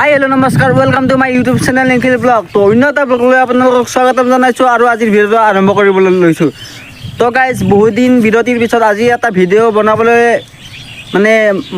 High hello' নমস্কাৰ welcome to my YouTube channel Nikhil vlog তো অন্য এটা ব্লগ লৈ আপোনালোকক স্বাগতম জনাইছোঁ আৰু আজিৰ ভিডিঅ'টো আৰম্ভ কৰিবলৈ লৈছোঁ। তো গাইজ বহুত দিন বিৰতিৰ পিছত আজি এটা ভিডিঅ' বনাবলৈ মানে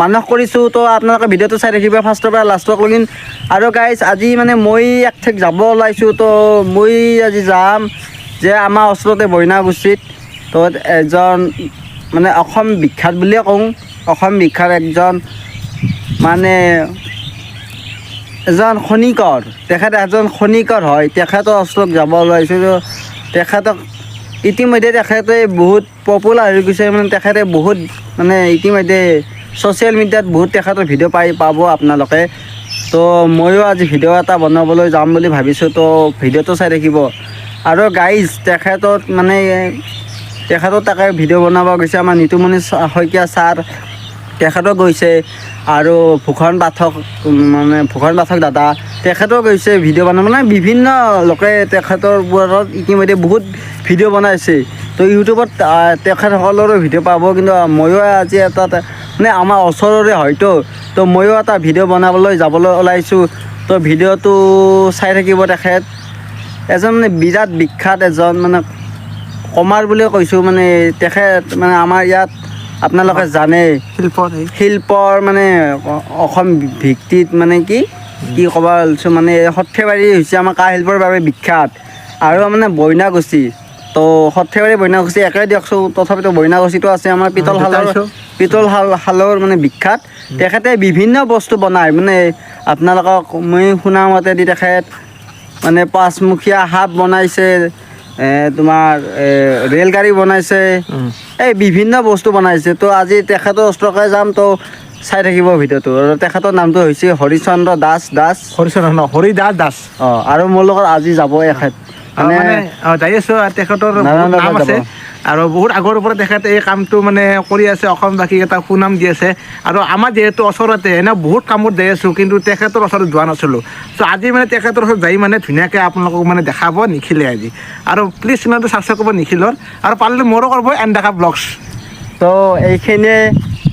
মানস কৰিছোঁ। তো আপোনালোকে ভিডিঅ'টো চাই থাকিব ফাৰ্ষ্টৰ পৰা লাষ্টক লগিন আৰু গাইজ আজি মানে মই এক ঠেক যাব ওলাইছোঁ। তো মই আজি যাম যে আমাৰ ওচৰতে বইনাগুচিত তো এজন মানে অসম বিখ্যাত বুলিয়ে কওঁ। অসম বিখ্যাত একজন মানে এজন খনিকৰ, তেখেত এজন খনিকৰ হয়। তেখেতৰ ওচৰত যাব ওলাইছোঁ তো তেখেতক ইতিমধ্যে তেখেতে বহুত পপুলাৰ হৈ গৈছে। মানে তেখেতে বহুত মানে ইতিমধ্যে ছ'চিয়েল মিডিয়াত বহুত তেখেতৰ ভিডিঅ' পাই পাব আপোনালোকে। তো ময়ো আজি ভিডিঅ' এটা বনাবলৈ যাম বুলি ভাবিছোঁ। তো ভিডিঅ'টো চাই থাকিব। আৰু গাইজ তেখেতত মানে তেখেতত তাকে ভিডিঅ' বনাব গৈছে। আমাৰ নিতুমণি শইকীয়া ছাৰ তেখেতো গৈছে আৰু ভূষণ পাঠক মানে ভূষণ পাঠক দাদা তেখেতেও গৈছে ভিডিঅ' বনাব মানে বিভিন্ন লোকে তেখেতৰ ওপৰত ইতিমধ্যে বহুত ভিডিঅ' বনাইছে। তো ইউটিউবত তেখেতসকলৰো ভিডিঅ' পাব কিন্তু ময়ো আজি এটা- মানে আমাৰ ওচৰৰে হয়তো তো ময়ো এটা ভিডিঅ' বনাবলৈ যাবলৈ ওলাইছোঁ। তো ভিডিঅ'টো চাই থাকিব তেখেত। এজন মানে বিৰাট বিখ্যাত এজন মানে কমাৰ বুলিয়ে কৈছোঁ মানে তেখেত মানে আমাৰ ইয়াত আপোনালোকে জানে? শিল্পত এই শিল্পৰ মানে অসম ভিত্তিত মানে কি? কি ক'ব লৈছোঁ মানে সৰ্থেবাৰী হৈছে আমাৰ কাঁহ শিল্পৰ বাবে বিখ্যাত। আৰু মানে বইনাগুচি তো সৰ্থেবাৰী বইনাগুচি একে দিয়কচোন তথাপিতো বইনাগুচিটো আছে আমাৰ পিতল শালৰ পিতল শাল শালৰ মানে বিখ্যাত। তেখেতে বিভিন্ন বস্তু বনায়। মানে আপোনালোকক মই শুনা মতেদি তেখেত মানে পাঁচমুখীয়া সাপ বনাইছে। তোমাৰ ৰেলগাড়ী বনাইছে। এই বিভিন্ন বস্তু বনাইছে। তো আজি তেখেতৰ ওচৰকে যাম তো চাই থাকিব ভিডিঅ'টো আৰু তেখেতৰ নামটো হৈছে হৰিচন্দ্ৰ দাস দাস। হৰিচন্দ্ৰ ন হৰি দাস দাস। অঁ আৰু মোৰ লগত আজি যাব এখেত। মানে যাই আছো তেখেতৰ নাম আছে। আৰু বহুত আগৰ পৰা তেখেতে এই কামটো মানে কৰি আছে অসমবাসীক এটা সুনাম দি আছে। আৰু আমাৰ যিহেতু ওচৰতে এনে বহুত কামত যাই আছোঁ কিন্তু তেখেতৰ ওচৰত যোৱা নাছিলোঁ। চ' আজি মানে তেখেতৰ ওচৰত যাই মানে ধুনীয়াকৈ আপোনালোকক মানে দেখাব নিখিলে আজি। আৰু প্লিজ চেনেলটো ছাবস্ক্ৰাইব কৰিব নিখিলৰ আৰু পাৰিলে মোৰো কৰিব এন দেখা ব্লগছ তো এইখিনিয়ে।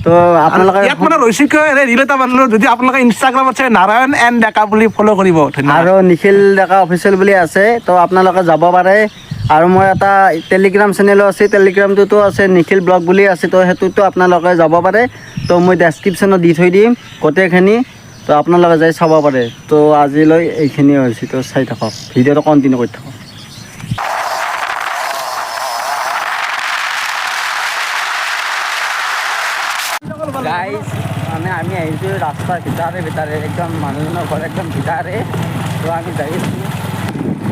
তো আপোনালোকে ইয়াত মানে ৰৈছিকৈ ৰিল এটা বান্ধিলোঁ যদি আপোনালোকে ইনষ্টাগ্ৰামত চাই নাৰায়ণ এন ডেকা বুলি ফ'ল' কৰিব আৰু নিখিল ডেকা অফিচিয়েল বুলি আছে তো আপোনালোকে যাব পাৰে। আৰু মই এটা টেলিগ্ৰাম চেনেলো আছে টেলিগ্ৰামটোতো আছে নিখিল ব্লগ বুলি আছে, তো সেইটোতো আপোনালোকে যাব পাৰে। তো মই ডেছক্ৰিপশ্যনত দি থৈ দিম, গোটেইখিনি। তো আপোনালোকে যাই চাব পাৰে। তো আজিলৈ এইখিনিয়ে হৈছে, তো চাই থাকক। ভিডিঅ'টো কণ্টিনিউ কৰি থাকক। গাইজ মানে আমি আহিছোঁ ৰাস্তাৰ ভিতৰে ভিতৰে, একদম মানুহজনৰ ঘৰ একদম ভিতৰে। তো আমি যাই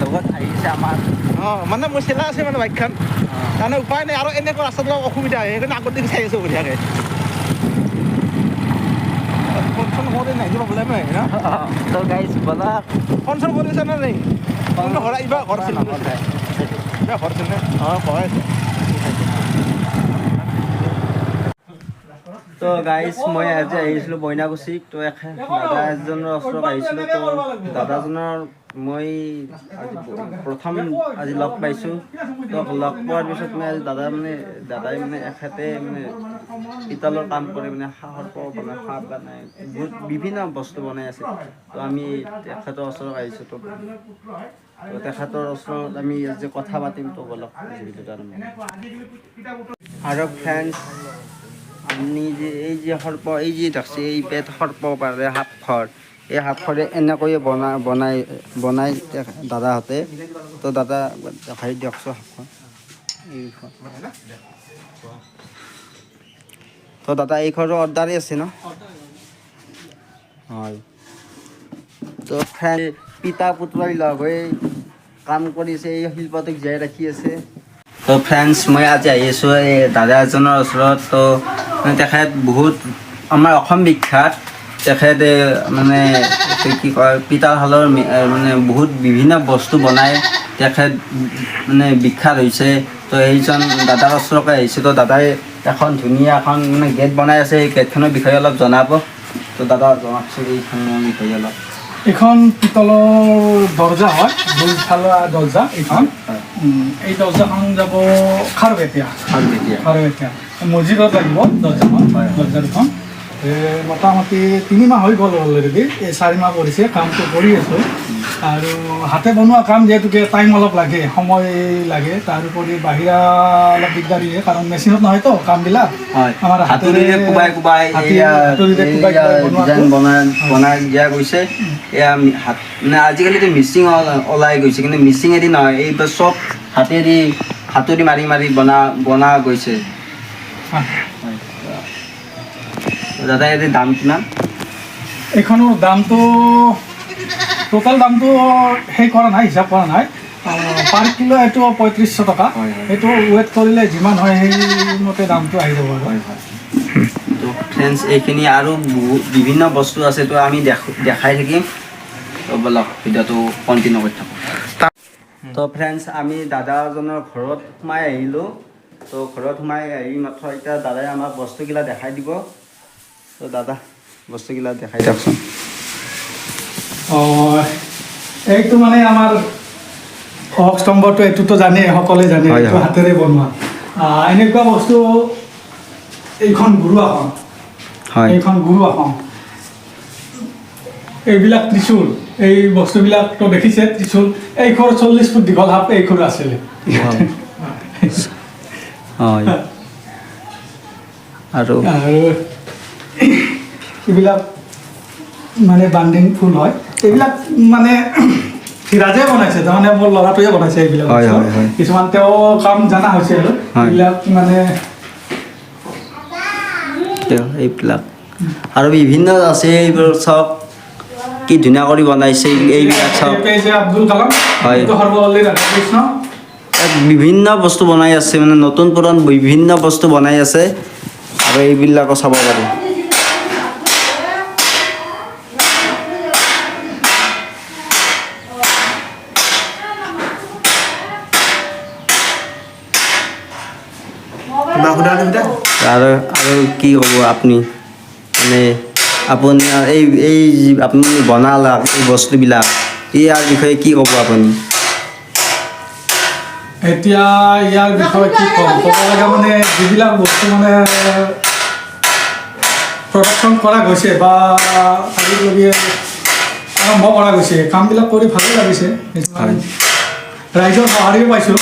লগত আহিছে আমাৰ অঁ মানে মোৰ চিলা আছে মানে বাইকখন। তাৰমানে উপায় নাই আৰু এনেকুৱা ৰাস্তাত অলপ অসুবিধা হয় সেইকাৰণে আগত দিকে চাই আছোঁ বঢ়িয়াকৈ। ফোন চোন কৰোঁ নাই কিবা প্ৰব্লেম হয় ন? তো গাইজ বলা। ফোন চোন কৰিছে নে নাই? ঘৰ আহিবা ঘৰ কিবা ঘৰ আছিল অঁ ঘৰ আছে। তো গাইজ মই আজি আহিছিলোঁ বইনাগুচিত তো এখে- দাদা এজনৰ ওচৰত আহিছিলোঁ। তো দাদাজনৰ মই আজি প্ৰথম আজি লগ পাইছোঁ। তো লগ পোৱাৰ পিছত মই আজি দাদা মানে দাদাই মানে এখেতে মানে পিতলৰ কাম কৰে মানে সাহৰ পৰা বনাই সাপ বনাই, বহুত বিভিন্ন বস্তু বনাই আছে। তো আমি তেখেতৰ ওচৰত আহিছোঁ, তো তো তেখেতৰ ওচৰত আমি আজি কথা পাতিম, তো বলক ভিডিঅ'টো আৰম্ভ। আৰু ফ্ৰেণ্ডছ আপুনি যে এই যে সৰ্প, এই যে দেখছে, এই পেট সৰ্প পাৰে, সাপখৰ। এই সাপখৰে এনেকৈয়ে বনাই বনাই বনাই দাদাহঁতে। তো দাদা দেখাই দিয়কচোন এইখন। তো দাদা এইখনো অৰ্ডাৰেই আছে ন? হয়। তো ফ্ৰেণ্ড পিতা পুতলাই লগ হৈ কাম কৰিছে এই শিল্পটোক জীয়াই ৰাখি আছে। তো ফ্ৰেণ্ডছ মই আজি আহি আছোঁ এই দাদা এজনৰ ওচৰত। তো তেখেত বহুত আমাৰ অসম বিখ্যাত। তেখেতে মানে কি কয় পিতাশালৰ মি- মানে বহুত বিভিন্ন বস্তু বনাই তেখেত মানে বিখ্যাত হৈছে। তো এইজন দাদাৰ ওচৰকে আহিছোঁ। তো দাদাই এখন ধুনীয়া এখন মানে গেট বনাই আছে। এই গেটখনৰ বিষয়ে অলপ জনাব। তো দাদা জনাওকচোন এইখনৰ বিষয়ে অলপ। এইখন পিতলৰ দৰ্জা হয় দুইফালৰ দৰ্জা এইখন। এই দৰ্জাখন যাব খাৰবেটীয়া তেতিয়া খাৰবেটীয়া মছজিদত লাগিব দৰ্জাখন হয়। মোটামুটি তিনিমাহ হৈ গ'ল অলৰেডি এই চাৰি মাহ পৰিছে কামটো কৰি আছোঁ। আৰু হাতে বনোৱা কাম যিহেতুকে টাইম অলপ লাগে সময় লাগে তাৰোপৰি বাহিৰা অলপ দিগদাৰীয়ে কাৰণ মেচিনত নহয়তো কামবিলাক। আমাৰ হাতুৰিৰে কোবাই কোবাই বনাই দিয়া গৈছে। এয়া হাত মানে আজিকালিতো মিচিং ওল- ওলাই গৈছে কিন্তু মিচিঙেদি নহয় এইবোৰ চব হাতেদি হাতুৰি মাৰি মাৰি বনা বনা গৈছে। দাদা ইয়াতে দাম কিমান এইখনৰ দামটো টোটেল দামটো সেই কৰা নাই হিচাপ কৰা নাই। পাৰ কিলো এইটো পঁয়ত্ৰিছশ টকা। হয়, হয়। সেইটো ৱেইট কৰিলে যিমান হয় সেইমতে দামটো আহি যাব আৰু। তো ফ্ৰেণ্ডছ এইখিনি আৰু বহু বিভিন্ন বস্তু আছে তো আমি দেখাই থাকিম। তো বলক ভিডিঅ'টো কণ্টিনিউ কৰি থাকোঁ। তো ফ্ৰেণ্ডছ আমি দাদাজনৰ ঘৰত সোমাই আহিলোঁ। তো ঘৰত সোমাই আহি মাত্ৰ এতিয়া দাদাই আমাক বস্তুগিলা দেখাই দিব। তো দাদা বস্তুগিলা দেখাই অঁ, এইটো মানে আমাৰ অক স্তম্ভটো এইটোতো জানেই সকলোৱে জানে এইটো। হাতেৰে বনোৱা। এনেকুৱা বস্তু এইখন গুৰু আসন। এইখন গুৰু আসন। এইবিলাক ত্ৰিশূল এই বস্তুবিলাকতো দেখিছে ত্ৰিশূল। এই খোৰ চল্লিছ ফুট দীঘল সাপ এই খোৰ আছিলে আৰু এইবিলাক মানে বান্ডিং ফুল হয়। এইবিলাক মানে সিৰাজে বনাইছে তাৰমানে মোৰ ল'ৰাটোৱে বনাইছে এইবিলাক। কিছুমান তেওঁ কাম জনা হৈছে আৰু। এইবিলাক মানে এইবিলাক। আৰু বিভিন্ন আছে এইবোৰ চব কি ধুনীয়া কৰি বনাইছে এইবিলাক জে আব্দুল কালাম হয়। ইয়াত বিভিন্ন বস্তু বনাই আছে মানে নতুন পুৰণ বিভিন্ন বস্তু বনাই আছে। আৰু এইবিলাকো চাব পাৰি। কিবা সোধা আৰু কি ক'ব আপুনি? মানে আপুনি এই এই যি আপুনি বনালে এই বস্তুবিলাক ইয়াৰ বিষয়ে কি ক'ব আপুনি? এতিয়া ইয়াৰ বিষয়ে কি ক'ম? ক'ব লগা মানে যিবিলাক বস্তু মানে প্ৰডাকশ্যন কৰা গৈছে বা আজিলৈকে আৰম্ভ কৰা গৈছে কামবিলাক কৰি ভালেই লাগিছে। ৰাইজৰ সঁহাৰিও পাইছোঁ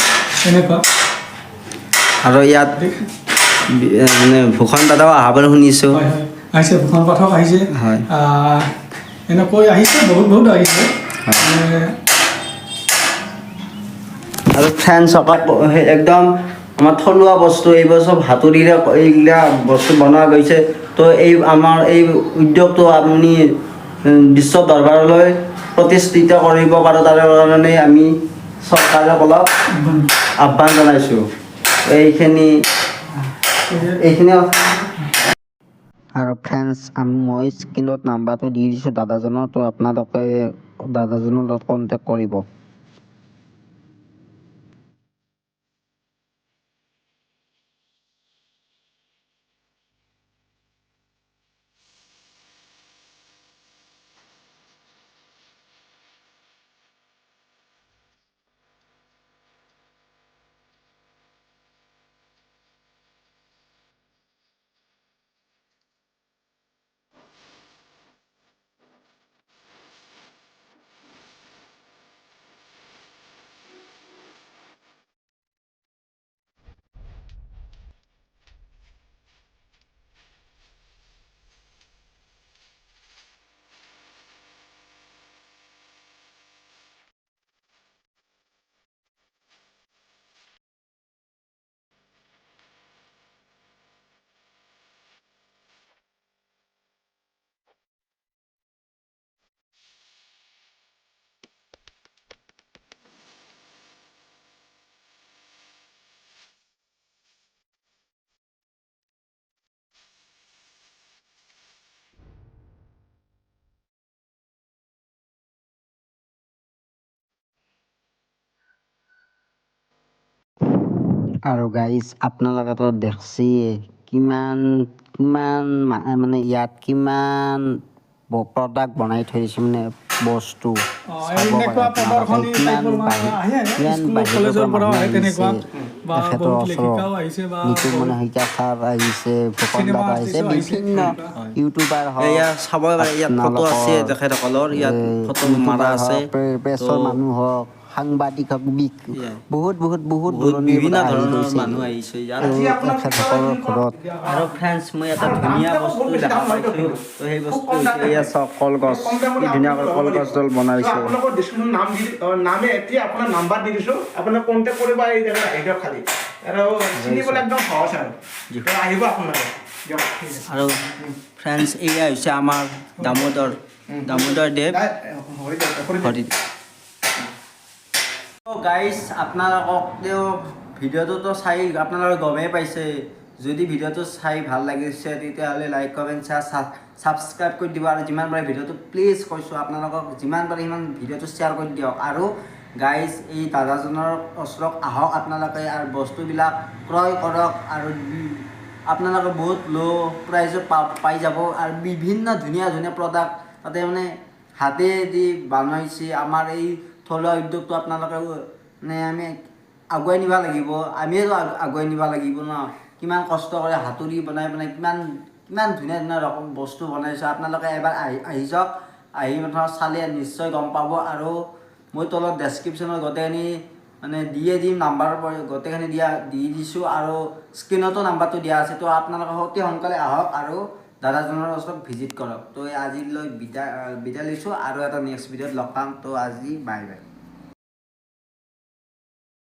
এনেকুৱা। আৰু ইয়াত মানে ভূষণ দাদাও অহা বুলি শুনিছোঁ আহিছে ভূষণ পাঠক আহিছে। হয়। এনেকৈ আহিছে বহুত বহুত আহিছে। মানে আৰু ফেন চকাত একদম আমাৰ থলুৱা বস্তু এইবোৰ চব হাতুৰিৰে এইবিলাক বস্তু বনোৱা গৈছে। তো এই আমাৰ এই উদ্যোগটো আপুনি বিশ্ব দৰবাৰলৈ প্ৰতিষ্ঠিত কৰিব পাৰোঁ তাৰ কাৰণে আমি চৰকাৰক অলপ আহ্বান জনাইছোঁ। এইখিনি এইখিনি আৰু ফ্ৰেণ্ডছ আমি মই স্ক্ৰীণত নাম্বাৰটো দি দিছোঁ দাদাজনৰ তো আপোনালোকে দাদাজনৰ লগত কণ্টেক্ট কৰিব আৰু গাইজ আপোনালোকেতো দেখিছেই কিমান কিমান মানে ইয়াত কিমান প্ৰডাক্ট বনাই থৈ দিছে মানে বস্তু ইউটিউবাৰ হওক মানুহ হওক সাংবাদিক বহুত বহুত বহুত বিভিন্ন পৰা ধৰণৰ মানুহ আহিছে। ইয়াত আৰু তেখেতসকলৰ ঘৰত আৰু ফ্ৰেণ্ডছ মই এটা ধুনীয়া বস্তু দেখা পাইছোঁ। তো সেই বস্তু হৈছে এয়া চাওক কলগছ। কি ধুনীয়াকৈ কলগছডাল বনাইছে। নাম দি নামে এতিয়া আপোনাৰ নাম্বাৰ দি দিছোঁ। কণ্টেক্ট কৰিব আহি দিয়ক খালি। আৰু চিনিবলৈ একদম সহজ আৰু। আহিব আপোনালোকে। আৰু ফ্ৰেণ্ডছ এয়া হৈছে আমাৰ দামোদৰ দামোদৰ দেৱ। হৰি গাইজ আপোনালোকক তেওঁ ভিডিঅ'টোতো চাই আপোনালোকে গমেই পাইছে। যদি ভিডিঅ'টো চাই ভাল লাগিছে তেতিয়াহ'লে লাইক কমেণ্ট শ্বেয়াৰ ছাবস্ক্ৰাইব কৰি দিব আৰু যিমান পাৰে ভিডিঅ'টো প্লিজ কৈছোঁ আপোনালোকক যিমান পাৰে সিমান ভিডিঅ'টো শ্বেয়াৰ কৰি দিয়ক। আৰু গাইজ এই দাদাজনৰ ওচৰত আহক আপোনালোকে আৰু বস্তুবিলাক ক্ৰয় কৰক আৰু আপোনালোকে বহুত ল' প্ৰাইজত পা পাই যাব আৰু বিভিন্ন ধুনীয়া ধুনীয়া প্ৰডাক্ট তাতে মানে হাতেদি বনাইছে। আমাৰ এই থলুৱা উদ্যোগটো আপোনালোকে মানে আমি আগুৱাই নিব লাগিব। আমিয়েতো আগ- আগুৱাই নিব লাগিব ন। কিমান কষ্ট কৰে হাতুৰি বনাই বনাই কিমান কিমান ধুনীয়া ধুনীয়া ৰকম বস্তু বনাইছে। আপোনালোকে এবাৰ আহি আহি যাওক। আহি চালে নিশ্চয় গম পাব আৰু মই তলত ডেছক্ৰিপশ্যনত গোটেইখিনি মানে দিয়ে দিম নাম্বাৰ গোটেইখিনি দিয়া দি দিছোঁ আৰু স্ক্ৰীণতো নাম্বাৰটো দিয়া আছে। তো আপোনালোকে অতি সোনকালে আহক আৰু দাদাজনৰ ওচৰত ভিজিট কৰক। তো আজিলৈ বিদায় বিদায় লৈছোঁ। আৰু এটা নেক্সট ভিডিঅ'ত লগ পাম। তো আজি বাই বাই